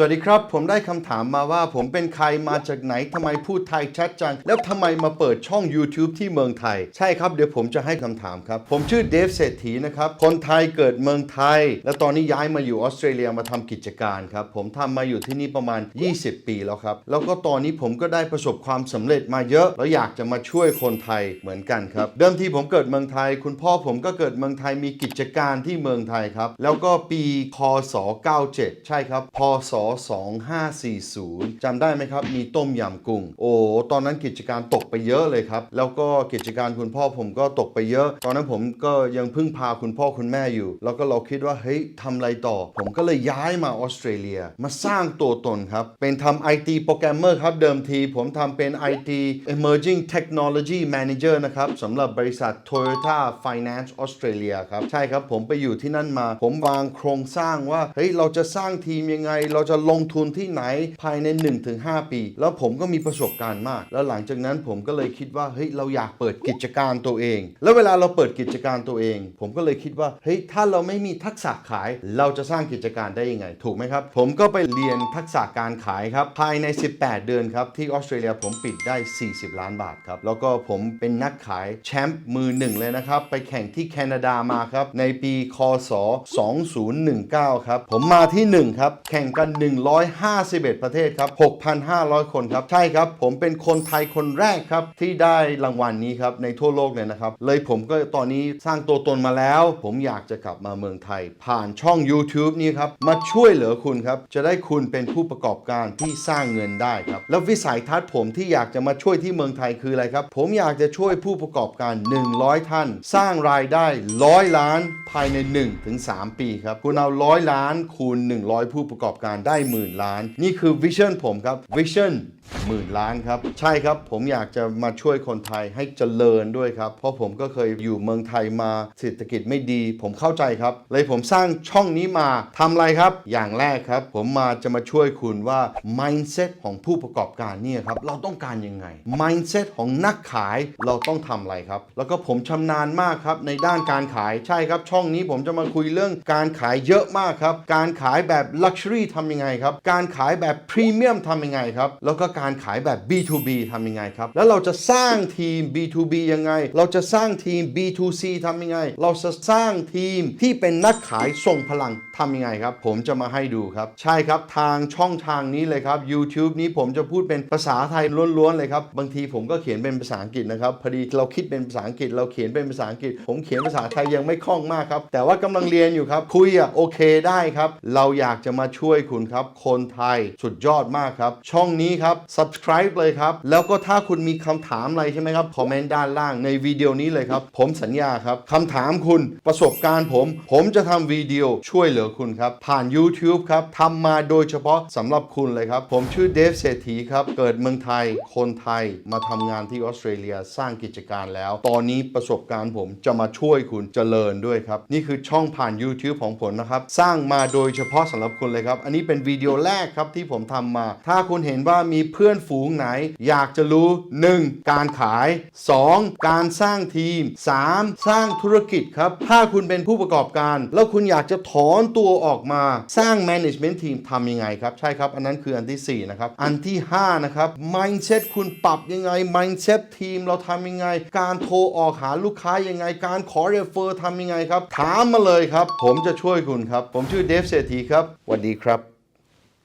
สวัสดีครับ ผมได้คำถามมาว่าผมเป็นใครมาจากไหนทำไมพูดไทยชัดจัง แล้วทำไมมาเปิดช่อง YouTube ที่เมืองไทย ใช่ครับ เดี๋ยวผมจะให้คำถามครับ ผมชื่อเดฟเศรษฐีนะครับ คนไทยเกิดเมืองไทย แล้วตอนนี้ย้ายมาอยู่ออสเตรเลียมาทำกิจการครับ ผมทำมาอยู่ที่นี่ประมาณ 20 ปีแล้วครับ แล้วก็ตอนนี้ผมก็ได้ประสบความสำเร็จมาเยอะ แล้วอยากจะมาช่วยคนไทยเหมือนกันครับ เดิมทีผมเกิดเมืองไทย คุณพ่อผมก็เกิดเมืองไทยมีกิจการที่เมืองไทยครับ แล้วก็ปีคศ97 ใช่ครับ พศ2540จำได้ไหมครับ มีต้มยำกุ้ง โอ้ ตอนนั้นกิจการตกไปเยอะเลยครับ แล้วก็กิจการคุณพ่อผมก็ตกไปเยอะ ตอนนั้นผมก็ยังพึ่งพาคุณพ่อคุณแม่อยู่ แล้วก็เราคิดว่า เฮ้ยทำอะไรต่อ ผมก็เลยย้ายมาออสเตรเลีย มาสร้างตัวตนครับ เป็นทำ IT โปรแกรมเมอร์ครับ เดิมทีผมทำเป็น IT Emerging Technology Manager นะครับสำหรับบริษัท Toyota Finance Australia ครับ ใช่ครับ ผมไปอยู่ที่นั่นมา ผมวางโครงสร้างว่า เฮ้ย เราจะสร้างทีมยังไง เราจะลงทุนที่ไหนภายใน 1-5 ปี แล้วผมก็มีประสบการณ์มาก แล้วหลังจากนั้นผมก็เลยคิดว่าเฮ้ยเราอยากเปิดกิจการตัวเอง แล้วเวลาเราเปิดกิจการตัวเอง ผมก็เลยคิดว่าเฮ้ยถ้าเราไม่มีทักษะขาย เราจะสร้างกิจการได้ยังไง ถูกไหมครับ ผมก็ไปเรียนทักษะการขายครับภายใน 18 เดือนครับที่ออสเตรเลียผมปิดได้ 40 ล้านบาทครับแล้วก็ผมเป็นนักขายแชมป์มือหนึ่งเลยนะครับไปแข่งที่แคนาดามาครับในปีคศ 2019 ครับผมมาที่ 1 ครับ แข่งกัน151 ประเทศครับ 6,500 คนครับ ใช่ครับ ผมเป็นคนไทยคนแรกครับ ที่ได้รางวัลนี้ครับ ในทั่วโลกเลยนะครับ เลยผมก็ตอนนี้สร้างตัวตนมาแล้ว ผมอยากจะกลับมาเมืองไทย ผ่านช่อง YouTube นี้ครับ มาช่วยเหลือคุณครับ จะได้คุณเป็นผู้ประกอบการที่สร้างเงินได้ครับ แล้ววิสัยทัศน์ผมที่อยากจะมาช่วยที่เมืองไทยคืออะไรครับ ผมอยากจะช่วยผู้ประกอบการ 100 ท่าน สร้างรายได้100ล้านภายใน1-3ถึง3ปีครับ คุณเอาร้อยล้านคูณ 100 ผู้ประกอบการได้หมื่นล้าน นี่คือวิชั่นผมครับวิชั่นหมื่นล้านครับ ใช่ครับผมอยากจะมาช่วยคนไทยให้เจริญด้วยครับ เพราะผมก็เคยอยู่เมืองไทยมาเศรษฐกิจไม่ดี ผมเข้าใจครับ เลยผมสร้างช่องนี้มาทำอะไรครับ อย่างแรกครับ ผมมาจะมาช่วยคุณว่า mindset ของผู้ประกอบการเนี่ยครับเราต้องการยังไง mindset ของนักขายเราต้องทำอะไรครับ แล้วก็ผมชำนาญมากครับในด้านการขายใช่ครับ ช่องนี้ผมจะมาคุยเรื่องการขายเยอะมากครับ การขายแบบ luxury ทำยังไงครับ การขายแบบ premium ทำยังไงครับ แล้วก็การขายแบบ B2B ทำยังไงครับ แล้วเราจะสร้างทีม B2B ยังไง เราจะสร้างทีม B2C ทำยังไง เราจะสร้างทีมที่เป็นนักขายส่งพลังทำยังไงครับ ผมจะมาให้ดูครับ ใช่ครับทางช่องทางนี้เลยครับ YouTube นี้ผมจะพูดเป็นภาษาไทยล้วนๆเลยครับ บางทีผมก็เขียนเป็นภาษาอังกฤษนะครับ พอดีเราคิดเป็นภาษาอังกฤษ เราเขียนเป็นภาษาอังกฤษ ผมเขียนภาษาไทยยังไม่คล่องมากครับ แต่ว่ากำลังเรียนอยู่ครับ คุยอะโอเคได้ครับ เราอยากจะมาช่วยคุณครับ คนไทยสุดยอดมากครับ ช่องนี้ครับ subscribe เลยครับ แล้วก็ถ้าคุณมีคำถามอะไรใช่ไหมครับ คอมเมนต์ด้านล่างในวิดีโอนี้เลยครับ ผมสัญญาครับคำถามคุณประสบการณ์ผม ผมจะทำวิดีโอช่วยเหลือคุณครับ ผ่าน YouTube ครับทำมาโดยเฉพาะสำหรับคุณเลยครับ ผมชื่อเดฟเศรษฐีครับ เกิดเมืองไทย คนไทยมาทำงานที่ออสเตรเลียสร้างกิจการแล้ว ตอนนี้ประสบการณ์ผมจะมาช่วยคุณเจริญด้วยครับ นี่คือช่องผ่าน YouTube ของผมนะครับ สร้างมาโดยเฉพาะสำหรับคุณเลยครับ อันนี้เป็นวิดีโอแรกครับที่ผมทำมา ถ้าคุณเห็นว่ามีเพื่อนฝูงไหน อยากจะรู้ 1. การขาย 2. การสร้างทีม 3. สร้างธุรกิจครับ ถ้าคุณเป็นผู้ประกอบการ แล้วคุณอยากจะถอนตัวออกมา สร้าง management team ทำยังไงครับ ใช่ครับ อันนั้นคืออันทีสี่4 นะครับ อันที่ 5 นะครับ mindset คุณปรับยังไง mindset ทีมเราทำยังไง การโทรออกหาลูกค้ายังไง การขอ refer ทำยังไงครับ ถามมาเลยครับ ผมจะช่วยคุณครับ ผมชื่อเดฟเศรษฐีครับสวัสดีครับ